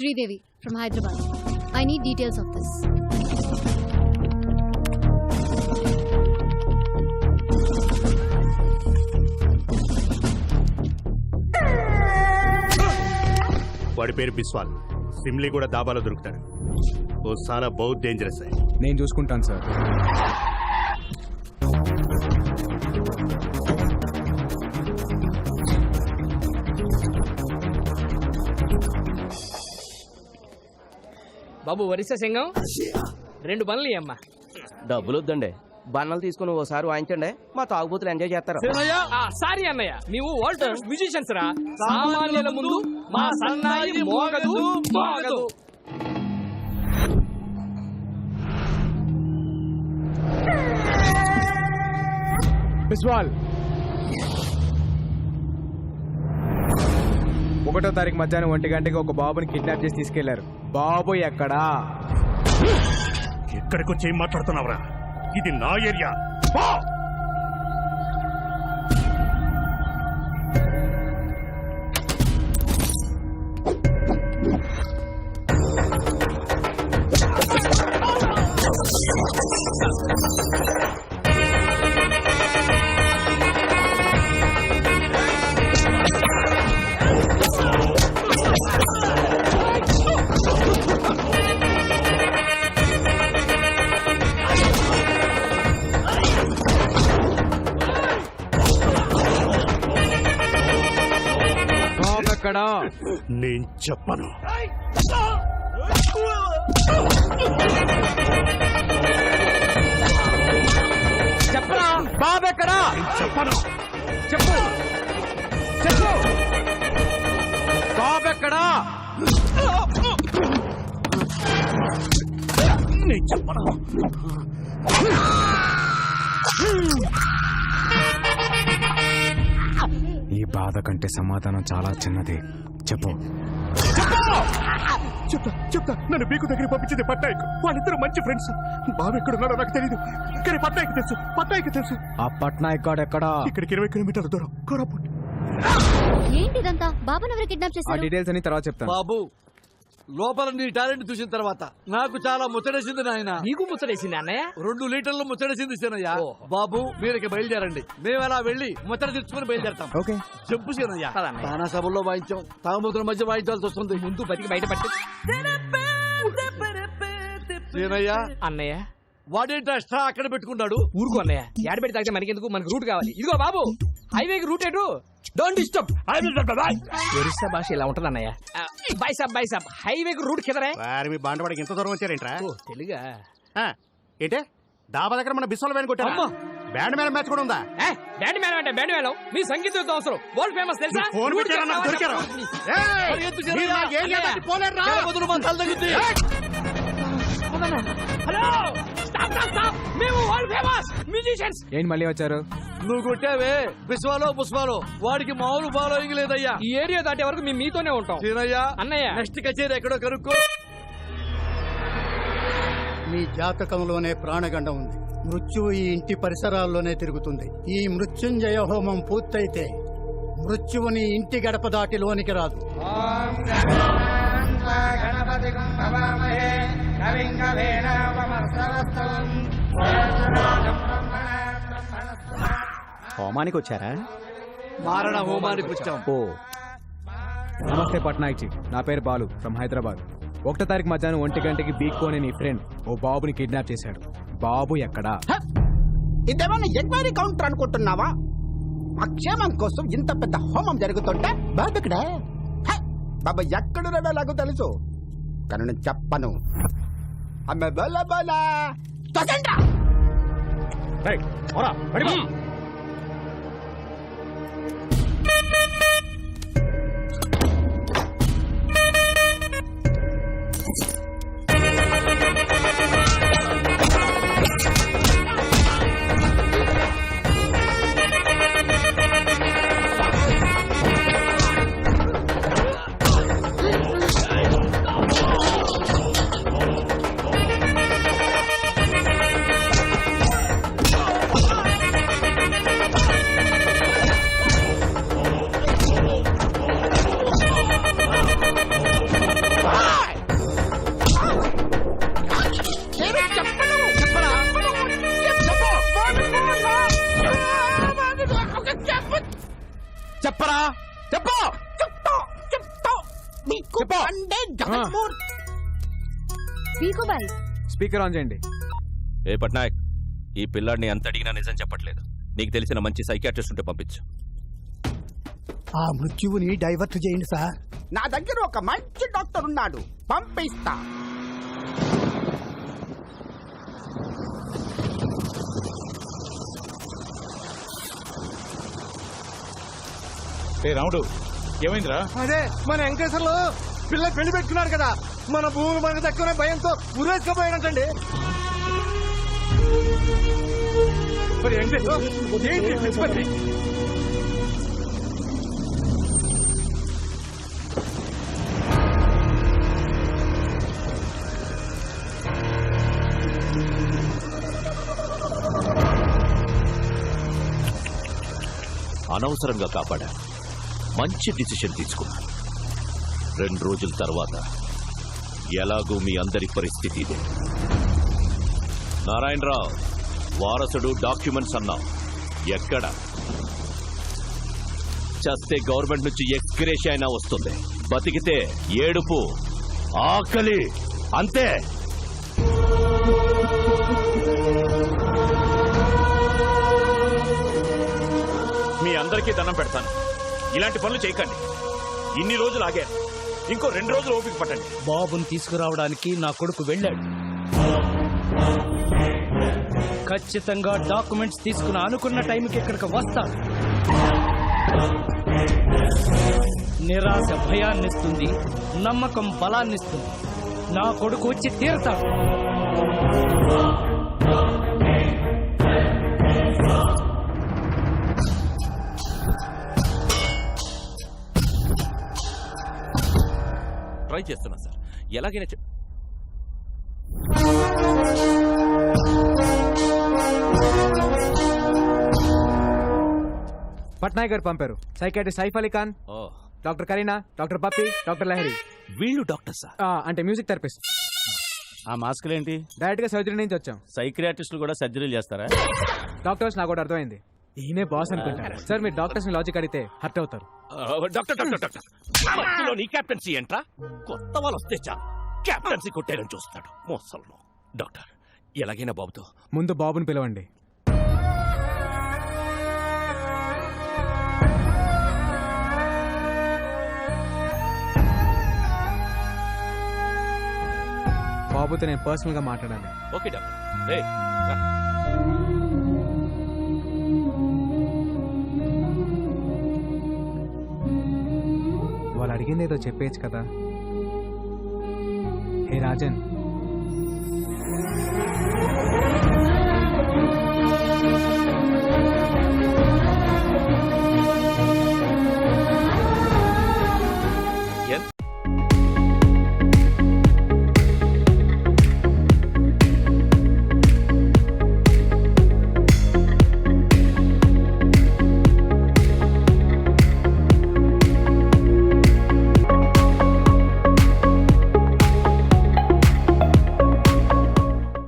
Sridevi from Hyderabad. I need details of this. వాడి పేరు బిస్వాల్ సిమ్లీ కూడా దాబాలో దొరుకుతాడు ఓ సాలా బౌత్ డేంజరస్ నేను చూసుకుంటాను సార్ బాబు వరిస సింగం? రెండు పనులు అమ్మా డబ్బులు వద్దండి బన్నలు తీసుకుని ఓసారి వాయించండి. మా తాగుబోతులు ఎంజాయ్ చేస్తారు? సారీ అన్నయ్య. నీవు వరల్డ్ మ్యూజిషియన్స్ రా. సామాన్యుల ముందు మా సన్నాయి మోగదు మోగదు. బిస్వాల్ ఒకటో తారీఖు మధ్యాహ్నం ఒంటి గంటకి ఒక బాబుని కిడ్నాప్ చేసి తీసుకెళ్ళారు. బాబు ఎక్కడా? ఎక్కడికి వచ్చి ఏం మాట్లాడుతున్నావురా? ఇది నా ఏరియా. Thank you. ఎక్కడా నేను చెప్పను. చెప్పరా? బాబు ఎక్కడా? చెప్పను. చెప్పు. చెప్పు. బాబు ఎక్కడా? నేను చెప్పను. బాధ కంటే సమాధానం చాలా చిన్నది. చెప్పు. చెప్తా చెప్తా నన్ను మీకు దగ్గర పంపించింది పట్నాయక్. వాళ్ళిద్దరు మంచి ఫ్రెండ్స్ బాబు ఎక్కడున్నాడో నాకు తెలియదు కానీ పట్నాయక్ తెలుసు పట్నాయక్ తెలుసు. ఆ పట్నాయక్ గాడు ఎక్కడా? ఇక్కడికి ఇరవై కిలోమీటర్ల దూరం. కోరాపుట్ ఏంటి ఇదంతా బాబాను ఎవరు కిడ్నాప్ ఆ చేశారు డీటెయిల్స్ అని తర్వాత చెప్తాను. బాబు లోపల నీ టాలెంట్ చూసిన తర్వాత నాకు చాలా ముచ్చటేసింది నాయన. నీకు ముచ్చటేసింది అన్నయ్య? రెండు లీటర్లు ముచ్చటేసింది సీనయ్య. బాబు మీరకి బయలుదేరండి. మేము అలా వెళ్ళి ముచ్చట తెచ్చుకుని బయలుదేరతాం. ఓకే. చెప్పు సీనయ్య. తానా సభల్లో వాయించాం. తాగుబోతుల మధ్య వాయించాల్సి వస్తుంది. ముందు బతికి బయట పట్టు. సీనయ్య. అన్నయ్య వాడేంటి ఎక్స్ట్రా అక్కడ పెట్టుకున్నాడు? ఊరుకో అన్నయ్య. యాడ్ పెట్టి తాగితే మనకెందుకు? మనకు రూట్ కావాలి. ఇదిగో బాబు హైవేకి రూట్ ఎటు? డోంట్ డిస్టర్బ్ ఒరిస్సా భాష ఇలా ఉంటది అన్నయ్య. బై సాబ్ బై సాబ్. హైవేకి రూట్ కిదరే వారి మీ బాండవాడికి ఇంత దూరం వచ్చారేంట్రా? తెలుగా. ఆ, ఏంటే? డాబా దగ్గర మన బిస్వల్ వ్యాన్ కొట్టారా? అమ్మా. బ్యాండ్ మేళం మ్యాచ్ కూడా ఉందా? ఏ, బ్యాండ్ మేళం అంటే బ్యాండ్ మేళం మీ సంగీతం అవసరం. వరల్డ్ ఫేమస్ తెలుసా? ఫోన్ దొరికారా? హలో! మేము వరల్డ్ ఫేమస్ మ్యూజిషియన్స్. ఏంటి మళ్ళీ వచ్చారు? నువ్వు కొట్టావే? బిస్వాలో పుష్పాలో. వాడికి మామూలు ఫాలోయింగ్ లేదయ్యా. ఈ ఏరియా దాటే వరకు మేము మీతోనే ఉంటాం. సీనయ్య అన్నయ్య. నెక్స్ట్ కచేరీ ఎక్కడో కనుక్కో. మీ జాతకంలోనే ప్రాణగండం ఉంది. మృత్యువు ఈ ఇంటి పరిసరాల్లోనే తిరుగుతుంది. ఈ మృత్యుంజయ హోమం పూర్తయితే మృత్యువుని ఇంటి గడప దాటి లోనికి రాదు. హోమానికి వచ్చారా మారణ హోమానికి వచ్చాం ఓ. నమస్తే పట్నాయక్ జీ. నా పేరు బాలు ఫ్రమ్ హైదరాబాద్. ఒకటో తారీఖు మధ్యాహ్నం ఒంటి గంటకి బీక్ అనే నీ ఫ్రెండ్ ఓ బాబుని కిడ్నాప్ చేశాడు. బాబు ఎక్కడా? ఇదేమన్నా ఎంక్వైరీ కౌంటర్ అనుకుంటున్నావా? మా క్షేమం కోసం ఇంత పెద్ద హోమం జరుగుతుంటే బాబుక్కడే బాబా ఎక్కడున్నాడో నాకు తెలుసు. కానీ నేను చెప్పను. అమ్మ బల బల. తొందరగా. చెప్పరా? చెప్పు! చెప్తా చెప్తా. మీకు చెప్పు. అంటే జగన్మోహన్. పీకు బాయ్ స్పీకర్ ఆన్ చేయండి. ఏ పట్నాయక్ ఈ పిల్లాడిని ఎంత అడిగినా నిజం చెప్పట్లేదు. నీకు తెలిసిన మంచి సైకాట్రిస్ట్ ఉంటే పంపించు. ఆ మృత్యువుని డైవర్ట్ చేయండి సార్. నా దగ్గర ఒక మంచి డాక్టర్ ఉన్నాడు. పంపిస్తా. రాముడు ఏమైందిరా? అదే మన వెంకటేశ్వర్లు పిల్ల పెళ్ళి పెట్టుకున్నాడు కదా. మన భూములు మనకు దక్కునే భయంతో ఉరేసుకపోయాడంటండి మరి వెంకటేశ్వర ఏంటి అనవసరంగా కాపాడా? మంచి డిసిషన్ తీసుకున్నాను. రెండు రోజుల తర్వాత ఎలాగూ మీ అందరి పరిస్థితి ఇదే. నారాయణరావు వారసుడు డాక్యుమెంట్స్ అన్నావు. ఎక్కడ? చస్తే గవర్నమెంట్ నుంచి ఎక్స్గ్రేష్ అయినా వస్తుంది. బతికితే ఏడుపు ఆకలి అంతే. మీ అందరికీ దండం పెడతాను. ఇలాంటి పనులు చేయకండి. ఇన్ని రోజులు ఆగారు. ఇంకో రెండు రోజులు ఓపిక పట్టండి. బాబుని తీసుకురావడానికి నా కొడుకు వెళ్ళాడు. ఖచ్చితంగా డాక్యుమెంట్స్ తీసుకుని అనుకున్న టైంకి ఇక్కడికి వస్తాడు నిరాశ భయాన్నిస్తుంది నమ్మకం బలాన్నిస్తుంది. నా కొడుకు వచ్చి తీరతాడు. ట్రై చేస్తున్నా సార్ ఎలాగైనా పట్నాయక్ గారు పంపారు. సైకాట్రిస్ట్ సైఫ్ అలీ ఖాన్ ఓ. Doctor Kareena doctor Pappi doctor Lahari. వీళ్ళు డాక్టర్ సార్ ఆ, అంటే మ్యూజిక్ థెరపిస్ట్. ఆ మాస్కులు ఏంటి డైరెక్ట్గా సర్జరీ నుంచి వచ్చాం. సైక్రియాటిస్టులు కూడా సర్జరీలు చేస్తారా? డాక్టర్స్ నాకు కూడా అర్థమైంది. ఈయనే బాస్ అనుకుంటారు సార్ మీరు డాక్టర్స్ని లాజిక్ అడిగితే హర్ట్ అవుతారు. డాక్టర్ డాక్టర్ డాక్టర్ మధ్యలో నీ కెప్టెన్సీ ఏంట్రా? కొత్త వాళ్ళు వస్తే చాలు. కెప్టెన్సీ కొట్టేయడం చూస్తాడు మోసంలో. డాక్టర్ ఎలాగైనా బాబుతో. ముందు బాబుని పిలవండి. బాబుతో నేను పర్సనల్గా మాట్లాడాలి. ఓకే డాక్టర్ చెప్పేయచ్చు కదా? హే రాజన్